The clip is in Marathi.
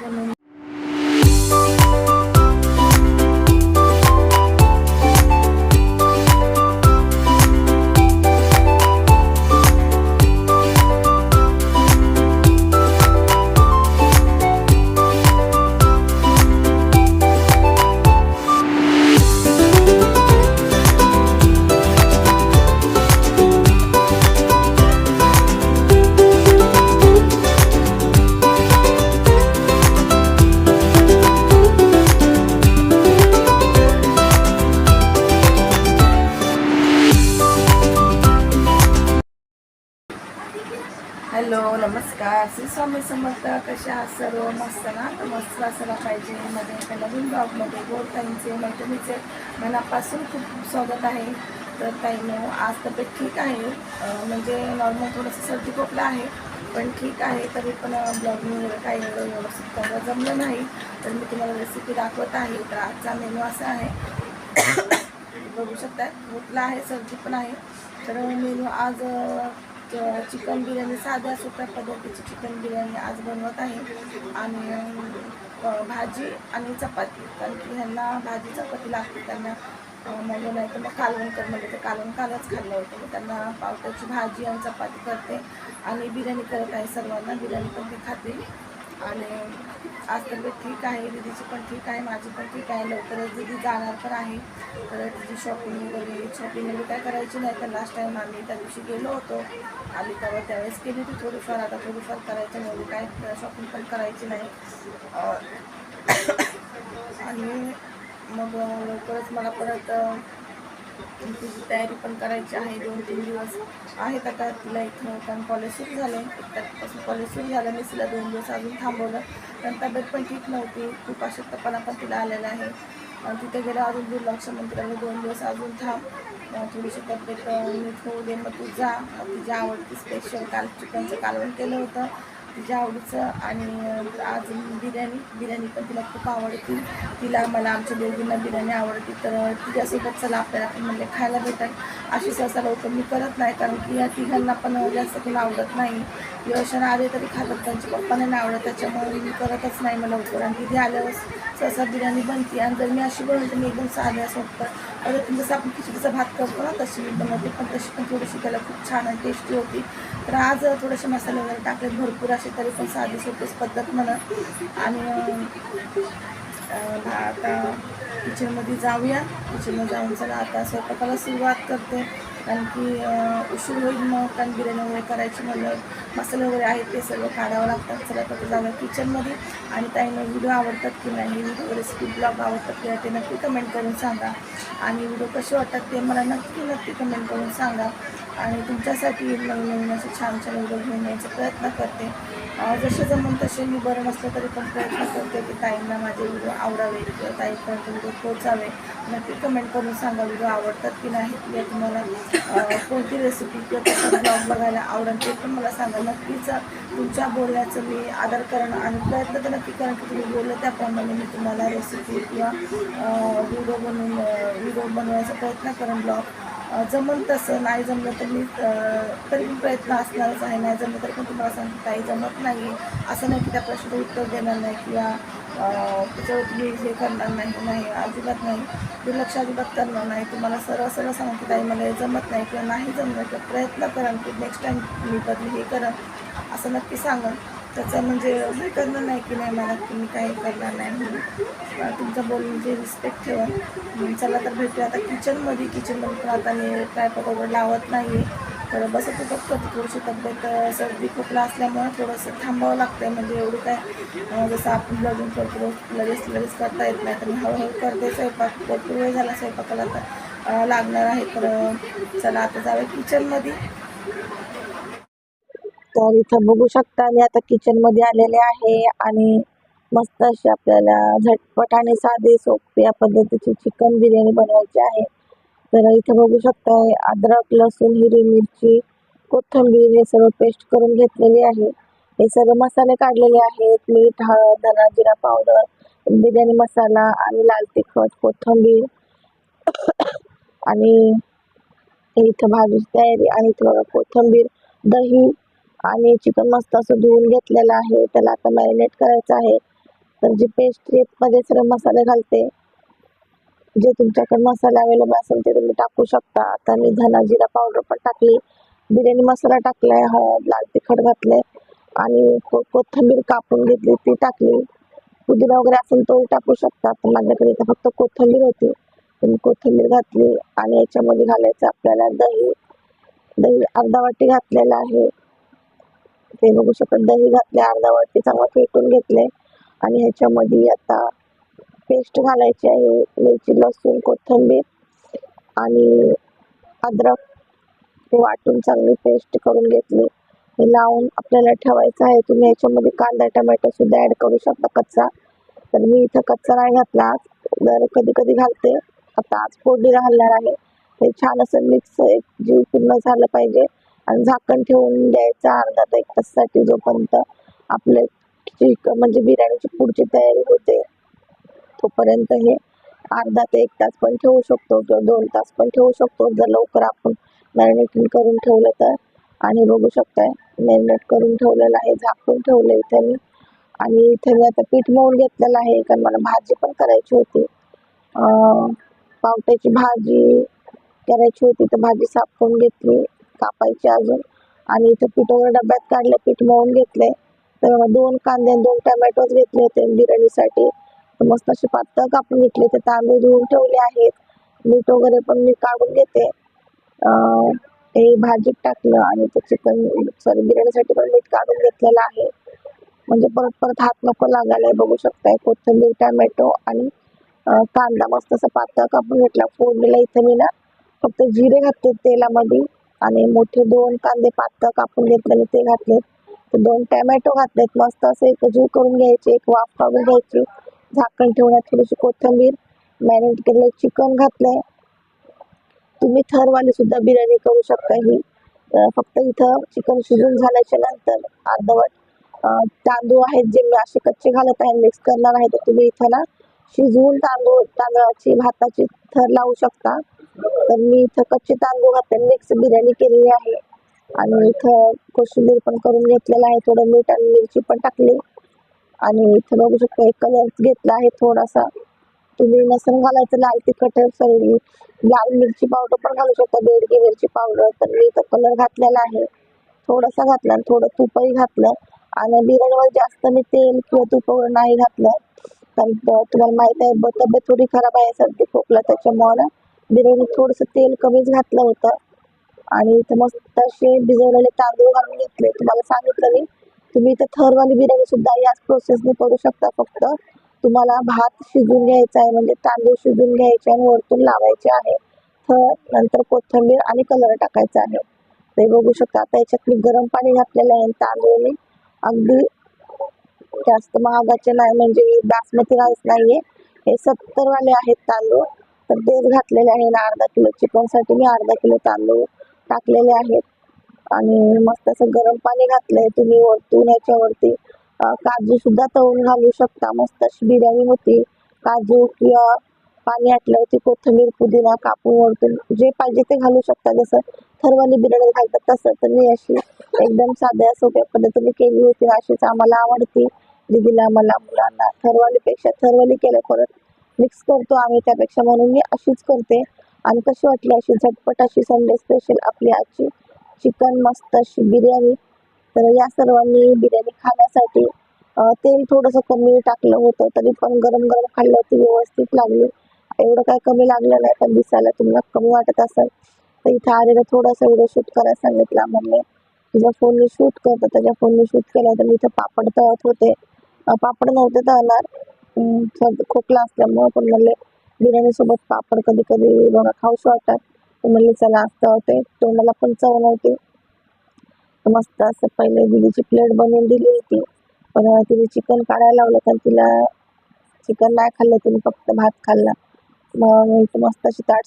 म्हणून हॅलो नमस्कार. श्री स्वामी समर्थ कशा सर्व? मस्त ना? तर मस्त असायला पाहिजे. मध्ये एका नवीन ब्लॉगमध्ये गोड ताईंचे मैत्रिणीचे मनापासून खूप खूप स्वागत आहे. तर ताईनं आज तब्येत ठीक आहे? म्हणजे नॉर्मल थोडंसं सर्दी खोकला आहे पण ठीक आहे. तरी पण ब्लॉगिंग वगैरे काही एवढं व्यवस्थित करायला जमलं नाही. तर मी तुम्हाला रेसिपी दाखवत आहे. तर आजचा मेनू असा आहे. बघू शकता खोकला आहे सर्दी पण आहे. तर मेनू आज चिकन बिर्याणी साध्या सोप्या पद्धतीची चिकन बिर्याणी आज बनवत आहे. आणि भाजी आणि चपाती. कारण की ह्यांना भाजी चपाती लागते. त्यांना म्हणजे नाही तर मग कालवण कर म्हणजे ते कालवण कालच खाल्लं होतं. मग त्यांना पावट्याची भाजी आणि चपाती करते. आणि बिर्याणी करत आहे सर्वांना. बिर्याणी पण ते खाते. आणि आज तब्येत ठीक आहे दीदीची पण ठीक आहे माझी पण ठीक आहे. लवकरच दीदी जाणार पण आहे. तर तिची शॉपिंग वगैरे शॉपिंग वगैरे काय करायची नाही. तर लास्ट टाईम आम्ही त्या दिवशी गेलो होतो. आली तेव्हा त्यावेळेस केली होती थोडीफार. आता थोडीफार करायचं नाही. काय शॉपिंग पण करायची नाही. आणि मग लवकरच मला परत तिची तयारी पण करायची आहे. दोन तीन दिवस आहेत आता तिला इथं कारण कॉलेज सुरू झालं आहे एक कॉलेज सुरू झालं. मी तिला दोन दिवस अजून थांबवलं. कारण तब्येत पण ठीक नव्हती. खूप अशक्तपणा पण तिला आलेला आहे. तिथे गेलं अजून दुर्लक्ष मंदिराला दोन दिवस अजून थांब. थोडीशी तब्येत नीट होऊ दे मग तू जा. तिच्या आवडती स्पेशल काल चिकनचं कालवण केलं होतं. तिच्या आवडीचं आणि आज बिर्याणी बिर्याणी पण तिला खूप आवडते. तिला मला आमच्या दोघींना बिर्याणी आवडते तर तिच्यासोबत चला आपल्याला पण म्हणजे खायला भेटत अशी सहसा लवकर मी करत नाही कारण की या तिघांना पण जास्त तिला आवडत नाही. यशन आले तरी खातात त्यांच्या पप्पांना नाही आवडत त्याच्यामुळे मी करतच नाही मला लवकर. आणि तिथे आल्यावर सहसा बिर्याणी बनते. आणि जर मी अशी बनवते मी एकदम साध्या सोबत परत जसं आपण खिचडीचा भात करतो ना तशी बनवते पण तशी पण थोडीशी त्याला खूप छान आणि टेस्टी होती. तर आज थोडेसे मसाले वगैरे टाकले भरपूर असे तरी पण साधी सोपीच पद्धत म्हणत आणि आता किचनमध्ये जाऊया. किचनमध्ये जाऊन चला आता स्वयंपाकाला सुरुवात करते. कारण की उशीर होईल मग कारण बिर्याणी वगैरे करायची म्हणलं. मसाले वगैरे आहेत ते सर्व काढावं लागतात. सगळ्या कसं जाऊया किचनमध्ये आणि ताईंना व्हिडिओ आवडतात की नाही व्हिडिओ रेसिपी ब्लॉग आवडतात की नाही ते नक्की कमेंट करून सांगा. आणि व्हिडिओ कसे वाटतात ते मला नक्की नक्की कमेंट करून सांगा. आणि तुमच्यासाठी नवीन नवीन असे छान छान व्हिडिओ घेऊन यायचा प्रयत्न करते. जसे जमून तसे मी बरं नसलं तरी पण प्रयत्न करते की ताईंना माझे व्हिडिओ आवडावे किंवा ताईपर्यंत व्हिडिओ पोचावे नक्की कमेंट करून सांगा व्हिडिओ आवडतात की नाही किंवा तुम्हाला कोणती रेसिपी किंवा त्याचा ब्लॉग बघायला आवडेल ते पण मला सांगा. नक्कीच तुमच्या बोलण्याचं मी आदर करणं आणि प्रयत्न तर नक्की करणं की तुम्ही बोललं त्याप्रमाणे मी तुम्हाला रेसिपी किंवा व्हिडिओ बनवून व्हिडिओ बनवायचा प्रयत्न करेन ब्लॉग जमल तसं नाही जमलं तर मी तरी प्रयत्न असणारच आहे. नाही जमलं तरी पण तुम्हाला सांगते काही जमत नाही असं नाही की त्या प्रश्नाचं उत्तर देणार नाही किंवा त्याच्यावर मी हे करणार नाही नाही अजिबात नाही. दुर्लक्ष अजिबात करणार नाही. तुम्हाला सरळ सरळ सांगते ताई मला हे जमत नाही किंवा नाही जमलं तर प्रयत्न करा की नेक्स्ट टाईम मी बदली हे करा. असं नक्की सांगा त्याचं म्हणजे हे करणार नाही की नाही मला की मी काही करणार नाही म्हणून. तुमचं बोलून जे रिस्पेक्ट ठेवा. चला तर भेटूया. आता किचनमध्ये किचनमध्ये पण आता मी ट्रायपॉट वगैरे लावत नाही तर बसत फक्त. थोडीशी तब्येत सर्दी खोकला असल्यामुळे थोडंसं थांबावं लागतं म्हणजे एवढं काय जसं आपण ब्लॉगिंग करतो लगेच लगेच करता येत नाही. तर मी हळूहळू करते स्वयंपाक. भरपूर वेळ झाला स्वयंपाकाला तर लागणार आहे. तर चला आता जाऊया किचनमध्ये तर इथं बघू शकता मी आता किचनमध्ये आलेले आहे आणि मस्त अशी आपल्याला झटपट आणि साधी सोप्या पद्धतीची चिकन बिर्याणी बनवायची आहे. तर इथं बघू शकता अद्रक लसूण हिरवी मिरची कोथिंबीर हे सर्व पेस्ट करून घेतलेली आहे. हे सर्व मसाले काढलेले आहेत. मीठ हळद धना जिरा पावडर बिर्याणी मसाला आणि लाल तिखट कोथिंबीर. आणि इथं भाजीची तयारी आणि इथं बघा कोथिंबीर दही आणि चिकन मस्त असं धुवून घेतलेलं आहे. त्याला आता मॅरिनेट करायचं आहे. तर जी पेस्टमध्ये सर्व मसाले घालते. जे तुमच्याकडे मसाले अवेलेबल असेल ते तुम्ही टाकू शकता. आता मी धना जिरा पावडर पण टाकली. बिर्याणी मसाला टाकलाय हळद लाल तिखट घातले आणि को- कोथिंबीर कापून घेतली ती टाकली. पुदिना वगैरे असेल तोही टाकू शकता. पण माझ्याकडे इथं फक्त कोथिंबीर होती. तुम्ही कोथिंबीर घातली आणि याच्यामध्ये घालायचं आपल्याला दही. दही अर्धा वाटी घातलेलं आहे. ते बघू शकत. दही घातले अर्धावरती चांगलं फेटून घेतले. आणि ह्याच्यामध्ये आता पेस्ट घालायची आहे. मिरची लसूण कोथिंबीर आणि अद्रक. ते वाटून चांगली पेस्ट करून घेतली. हे लावून आपल्याला ठेवायचं आहे. तुम्ही याच्यामध्ये कांदा टमॅटो सुद्धा ऍड करू शकता कच्चा. तर मी इथं कच्चा नाही घातला. जर कधी कधी घालते. आता आज फोडणीला घालणार आहे. हे छान असं मिक्स एक जीव पूर्ण झालं पाहिजे. आणि झाकण ठेवून द्यायचं अर्धा ते एक तासासाठी जोपर्यंत आपले चिकन म्हणजे बिर्याणीची पुढची तयारी होते तोपर्यंत हे अर्धा ते एक तास पण ठेवू शकतो किंवा दोन तास पण ठेवू शकतो. जर लवकर आपण मॅरिनेटिंग करून ठेवलं तर आणि बघू शकताय मॅरिनेट करून ठेवलेलं आहे झाकून ठेवलं इथे मी. आणि इथे मी आता पीठ मळून घेतलेलं आहे कारण मला भाजी पण करायची होती. पावट्याची भाजी करायची होती तर भाजी साफ करून घेतली. कापायचे अजून. आणि इथं पीठ वगैरे डब्यात काढले पीठ मळून घेतले. तर दोन कांदे आणि दोन टमॅटोज घेतले होते बिर्याणीसाठी. मस्त असे पातळ कापून घेतले ते तांदूळ धुवून ठेवले आहेत. मीठ वगैरे पण मी काढून घेते. हे भाजीत टाकलं आणि ते चिकन सॉरी बिर्याणीसाठी पण मीठ काढून घेतलेलं आहे. म्हणजे परत परत हात नको लागायला बघू शकताय. कोथिंबीर टमॅटो आणि कांदा मस्त असं पातळ कापून घेतला. फोडणीला इथे मी ना फक्त जिरे घातले तेलामध्ये. आणि मोठे दोन कांदे पातळ कापून घेतले ते घातले तर दोन टमॅटो घातलेत. मस्त असे एक करून घ्यायचे एक वाफ काढून घ्यायची. झाकण ठेवण्यात थोडीशी कोथिंबीर मॅरिनेट केलेलं चिकन घातलंय. तुम्ही थरवाली सुद्धा बिर्याणी करू शकता ही. फक्त इथं चिकन शिजून झाल्याच्यानंतर अर्धवट तांदूळ आहेत जे मी असे कच्चे घालत आहे मिक्स करणार आहे तर तुम्ही इथं ना शिजवून तांदूळ तांदळाची भाताची थर लावू शकता. तर मी इथं कच्चे तांदूळ घातले. मिक्स बिर्याणी केलेली आहे. आणि इथं कोशिंबीर पण करून घेतलेलं आहे. थोडं मीठ आणि मिरची पण टाकली. आणि इथं बघू शकता एक कलर घेतला आहे थोडासा. तुम्ही नसन घालायचं लाल तिखट सॉरी लाल मिरची पावडर पण घालू शकता. बेडगी मिरची पावडर. तर मी इथं कलर घातलेला आहे. थोडासा घातला आणि थोडं तुपही घातलं. आणि बिर्याणीमध्ये जास्त मी तेल किंवा तूप नाही घातलं. कारण तुम्हाला माहीत आहे तब्येत थोडी खराब आहे सर्दी खोकला त्याच्यामुळे बिर्याणी बिर्याणीत थोडंसं तेल कमीच घातलं होतं. आणि इथं मस्त असे भिजवलेले तांदूळ घालून घेतले. तुम्हाला सांगितलं मी. तुम्ही इथं थरवाली बिर्याणी सुद्धा याच प्रोसेसने करू शकता. फक्त तुम्हाला भात शिजून घ्यायचा आहे म्हणजे तांदूळ शिजून घ्यायचे आणि वरतून लावायचे आहे. थर नंतर कोथिंबीर आणि कलर टाकायचा आहे. ते बघू शकता. आता याच्यात मी गरम पाणी घातलेलं आहे आणि तांदूळ मी अगदी जास्त महागाचे नाही म्हणजे बासमती राईस नाहीये. हे सत्तर वाले आहेत तांदूळ. तर तेच घातलेले आहे ना अर्धा किलो चिकनसाठी मी अर्धा किलो तांदूळ टाकलेले आहेत. आणि मस्त असं गरम पाणी घातलंय तुम्ही वरतून याच्यावरती. काजू सुद्धा तळून घालू शकता. मस्त अशी बिर्याणी होती. काजू किंवा पाणी आटल्यावरती कोथिंबीर पुदिना कापून वरतून. जे पाहिजे ते घालू शकता. जसं थरवाली बिर्याणी घालतात तसं. तर मी अशी एकदम साध्या सोप्या पद्धतीने केली होती. अशीच आम्हाला आवडती. दीदीला मला मुलांना. थरवालीपेक्षा थरवाली केलं परत मिक्स करतो आम्ही त्यापेक्षा म्हणून मी अशीच करते. आणि कशी वाटली अशी झटपट अशी संडे स्पेशल आपली आजची. चिकन मस्त अशी बिर्याणी. तर या सर्वांनी बिर्याणी खाण्यासाठी तेल थोडंसं कमी टाकलं होतं तरी पण गरम गरम खाल्लं होती व्यवस्थित लागली. एवढं काय कमी लागलं नाही पण दिसायला तुम्हाला कमी वाटत असेल तर इथं आलेलं थोडासा व्हिडिओ शूट करायला सांगितला म्हणले तुझ्या फोनने शूट करतो त्याच्या फोनने शूट केला तर मी इथं पापड तळत होते. पापड नव्हते जाणार खोकला असल्यामुळं पण म्हणले बिर्याणी सोबत पापड कधी कधी बघा खाऊशी वाटतात. तर म्हणले चला असतं होते तोंडाला पण चव नव्हती. मस्त असं पहिले दिदीची प्लेट बनवून दिली होती. पण तिने चिकन काढायला लावलं कारण तिला चिकन नाही खाल्लं तिने फक्त भात खाल्ला. मग मी मस्त अशी ताट